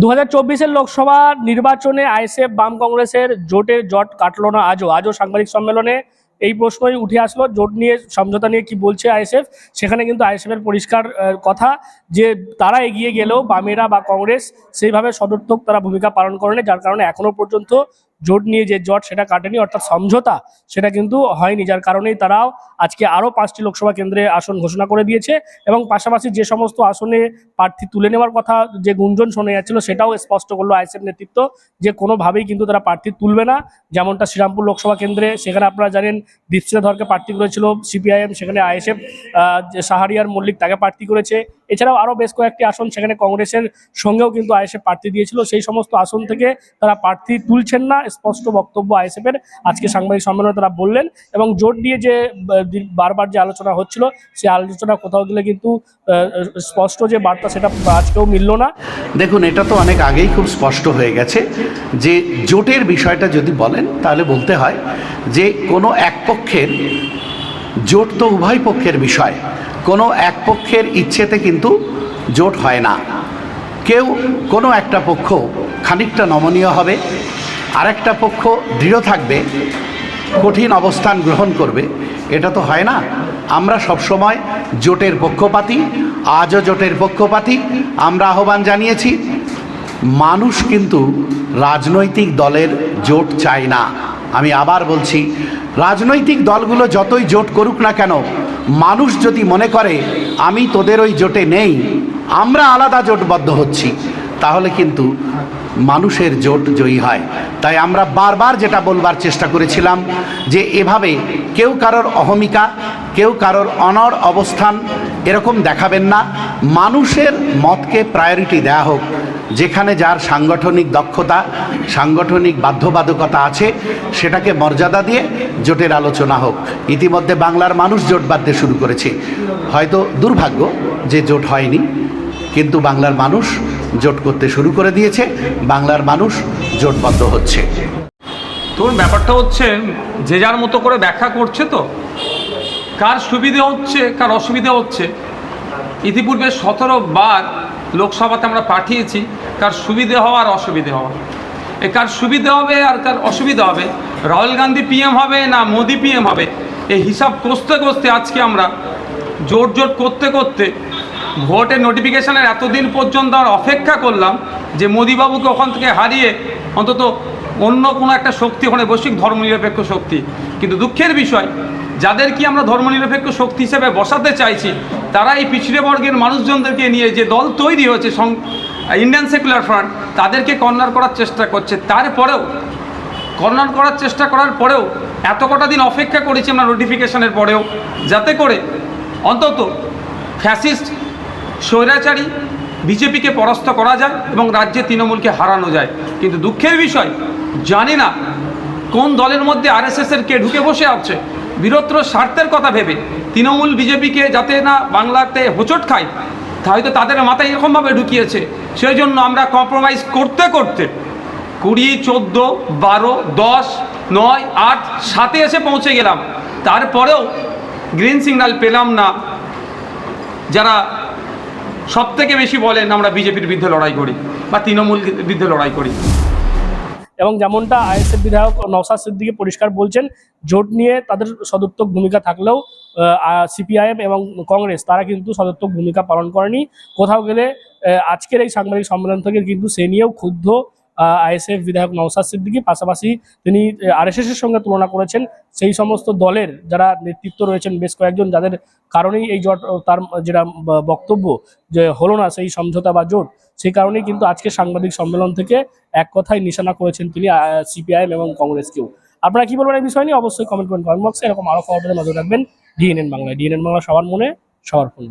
দু হাজার লোকসভা নির্বাচনে আইএসএফ বাম কংগ্রেসের জোটের জট কাটলো না আজও। আজও সাংবাদিক সম্মেলনে এই প্রশ্নই উঠে আসলো, জোট নিয়ে সমঝোতা নিয়ে কি বলছে আইএসএফ? সেখানে কিন্তু আইএসএফের পরিষ্কার কথা যে তারা এগিয়ে গেলেও বামেরা বা কংগ্রেস সেইভাবে সদর্থক তারা ভূমিকা পালন করেনি, যার কারণে এখনও পর্যন্ত জোট নিয়ে যে জট সেটা কাটেনি, অর্থাৎ সমঝোতা সেটা কিন্তু হয়নি, যার কারণেই তারাও আজকে আরও পাঁচটি লোকসভা কেন্দ্রে আসন ঘোষণা করে দিয়েছে এবং পাশাপাশি যে সমস্ত আসনে প্রার্থী তুলে নেওয়ার কথা যে গুঞ্জন শোনা যাচ্ছিল, সেটাও স্পষ্ট করল আইএসএফ নেতৃত্ব যে কোনোভাবেই কিন্তু তারা প্রার্থী তুলবে না। যেমনটা শ্রীরামপুর লোকসভা কেন্দ্রে, সেখানে আপনারা জানেন দীপশিতা ধরকে প্রার্থী করেছিল সিপিআইএম, সেখানে আইএসএফ সাহারিয়ার মল্লিক তাকে প্রার্থী করেছে। এছাড়াও আরও বেশ কয়েকটি আসন সেখানে কংগ্রেসের সঙ্গেও কিন্তু আইএসএফ প্রার্থী দিয়েছিল। সেই সমস্ত আসন থেকে তারা প্রার্থী তুলছেন না, স্পষ্ট বক্তব্য আইএসএফের আজকে সাংবাদিক সম্মেলনে তারা বললেন এবং জোট নিয়ে যে বারবার যে আলোচনা হচ্ছিল সেই আলোচনা কোথাও গেলে কিন্তু স্পষ্ট যে বার্তা সেটা আজকেও মিলল না। দেখুন, এটা তো অনেক আগেই খুব স্পষ্ট হয়ে গেছে যে, জোটের বিষয়টা যদি বলেন, তাহলে বলতে হয় যে, কোনো এক পক্ষের জোট তো উভয় পক্ষের বিষয়। কোনো এক পক্ষের ইচ্ছেতে কিন্তু জোট হয় না। কেউ কোনো একটা পক্ষ খানিকটা নমনীয় হবে, আরেকটা পক্ষ দৃঢ় থাকবে, কঠিন অবস্থান গ্রহণ করবে। এটা তো হয় না। আমরা সবসময় জোটের পক্ষপাতী, আজও জোটের পক্ষপাতি, আমরা আহ্বান জানিয়েছি। মানুষ কিন্তু রাজনৈতিক দলের জোট চায় না। আমি আবার বলছি, রাজনৈতিক দলগুলো যতই জোট করুক না কেন মানুষ যদি মনে করে, আমি তোদের ওই জোটে নেই, আমরা আলাদা জোটবদ্ধ হচ্ছি, তাহলে কিন্তু মানুষের জোট জয়ী হয়। তাই আমরা বারবার যেটা বলবার চেষ্টা করেছিলাম যে, এভাবে কেউ কারোর অহমিকা, কেউ কারোর অনর অবস্থান এরকম দেখাবেন না। মানুষের মতকে প্রায়োরিটি দেয়া হোক, যেখানে যার সাংগঠনিক দক্ষতা, সাংগঠনিক বাধ্যবাধকতা আছে, সেটাকে মর্যাদা দিয়ে জোটের আলোচনা হোক। ইতিমধ্যে বাংলার মানুষ জোট বাঁধতে শুরু করেছে। হয়তো দুর্ভাগ্য যে জোট হয়নি, কিন্তু বাংলার মানুষ জোট করতে শুরু করে দিয়েছে, বাংলার মানুষ জোটবদ্ধ হচ্ছে। তোর ব্যাপারটা হচ্ছে যে যার মতো করে ব্যাখ্যা করছে তো, কার সুবিধে হচ্ছে, কার অসুবিধা হচ্ছে ইতিপূর্বে সতেরো বার লোকসভাতে আমরা পাঠিয়েছি, কার সুবিধে হওয়া আর অসুবিধে হওয়া এ কার সুবিধে হবে আর কার অসুবিধা হবে, রাহুল গান্ধী পিএম হবে না মোদি পিএম হবে এই হিসাব কষতে কষতে আজকে আমরা জোট জোট করতে করতে ভোটের নোটিফিকেশনের এতদিন পর্যন্ত আমরা অপেক্ষা করলাম যে মোদিবাবুকে ওখান থেকে হারিয়ে অন্তত অন্য কোনো একটা শক্তি ওখানে বৈশ্বিক ধর্মনিরপেক্ষ শক্তি। কিন্তু দুঃখের বিষয় যাদের কি আমরা ধর্মনিরপেক্ষ শক্তি হিসেবে বসাতে চাইছি, তারা এই পিছড়ে বর্গের মানুষজনদেরকে নিয়ে যে দল তৈরি হয়েছে ইন্ডিয়ান সেকুলার ফ্রন্ট তাদেরকে কর্নার করার চেষ্টা করছে। তারপরেও, কর্নার করার চেষ্টা করার পরেও এত কটা দিন অপেক্ষা করেছি আমরা নোটিফিকেশনের পরেও, যাতে করে অন্তত ফ্যাসিস্ট স্বৈরাচারী বিজেপিকে পরাস্ত করা যায় এবং রাজ্যে তৃণমূলকে হারানো যায়। কিন্তু দুঃখের বিষয়, জানি না কোন দলের মধ্যে আরএসএসের কে ঢুকে বসে আছে। বৃহত্তর স্বার্থের কথা ভেবে তৃণমূল বিজেপিকে যাতে না বাংলাতে হোঁচট খায় হয়তো তাদের মাথায় এরকমভাবে ঢুকিয়েছে। সেই জন্য আমরা কম্প্রোমাইজ করতে করতে কুড়ি, চোদ্দ, বারো, দশ, নয়, আট, সাতে এসে পৌঁছে গেলাম। তারপরেও গ্রিন সিগন্যাল পেলাম না। যারা সব থেকে বেশি বলেন আমরা বিজেপির বিরুদ্ধে লড়াই করি বা তৃণমূল বিরুদ্ধে লড়াই করি। এবং যেমনটা আইএসএফ বিধায়ক নওসাদ সিদ্দিকি পরিষ্কার বলছেন, জোট নিয়ে তাদের সদর্থক ভূমিকা থাকলেও সিপিআইএম এবং কংগ্রেস তারা কিন্তু সদর্থক ভূমিকা পালন করেনি। কোথাও গেলে আজকের এই সাংবাদিক সম্মেলন থেকে কিন্তু সে নিয়েও ক্ষুব্ধ আইএসএফ বিধায়ক নওসাদ সিদ্দিকি, পাশাপাশি তিনি আরএসএস এর সঙ্গে তুলনা করেছেন। সেই সমস্ত দলের যারা নেতৃত্ব রয়েছেন বেশ কয়েকজন, যাদের কারণেই এই জোট, তার যেটা বক্তব্য যে হলো না সেই সমঝোতা বা জোট, সেই কারণেই কিন্তু আজকে সাংবাদিক সম্মেলন থেকে এক কথায় নিশানা করেছেন তিনি সিপিআইএম এবং কংগ্রেসকেও আপনারা কি বলবেন এই বিষয় নিয়ে? অবশ্যই কমেন্ট করবেন কমেন্ট বক্সে এরকম আরও খবর নজর রাখবেন। ডিএনএন বাংলা ডিএনএন বাংলা সবার মনে, সবার ফোনে।